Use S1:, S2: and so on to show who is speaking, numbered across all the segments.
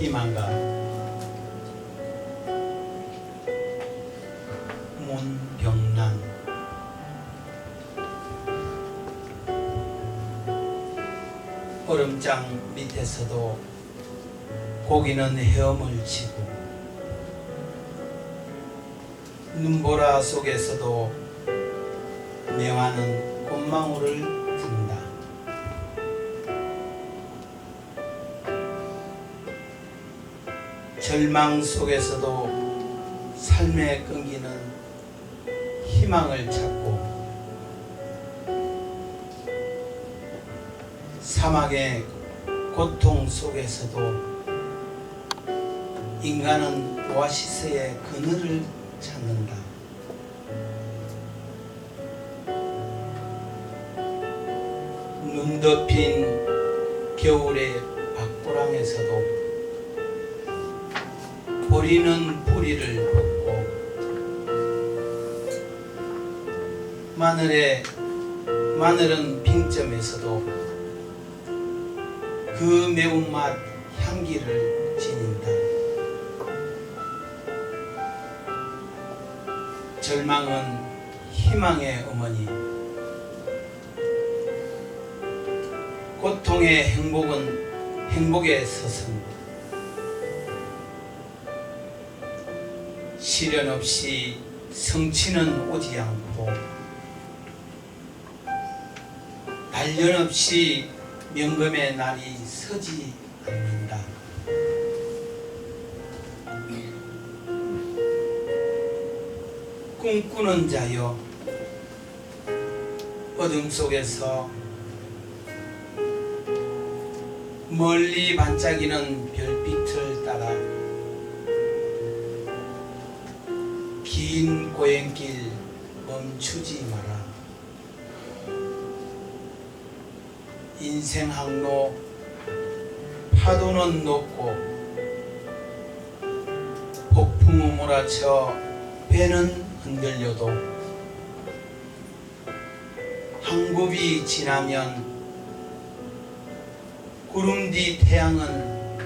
S1: 희망가. 문병란. 얼음장 밑에서도 고기는 헤엄을 치고 눈보라 속에서도 명화는 꽃망울을 절망 속에서도 삶의 끈기는 희망을 찾고 사막의 고통 속에서도 인간은 오아시스의 그늘을 찾는다. 눈 덮인 겨울의 밭고랑에서도 보리는 뿌리를 벗고 마늘의 마늘은 빙점에서도 그 매운맛 향기를 지닌다. 절망은 희망의 어머니. 고통의 행복은 행복의 서성. 시련 없이 성취는 오지 않고 단련 없이 명금의 날이 서지 않는다. 꿈꾸는 자여 어둠 속에서 멀리 반짝이는 별빛을 따라 긴 고행길 멈추지 마라. 인생 항로 파도는 높고 폭풍우 몰아쳐 배는 흔들려도 한 굽이 지나면 구름 뒤 태양은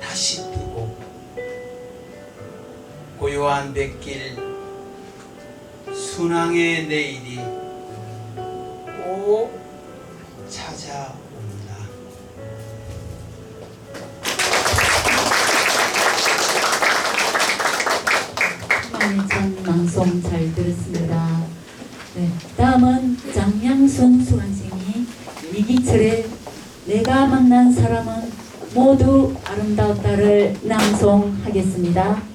S1: 다시 뜨고 고 요한 백길 순항의 내일이 꼭 찾아옵니다.
S2: 희망의 방송 잘 들었습니다. 네, 다음은 장양순 수강생이 이기철의 내가 만난 사람은 모두 아름다웠다를 낭송하겠습니다.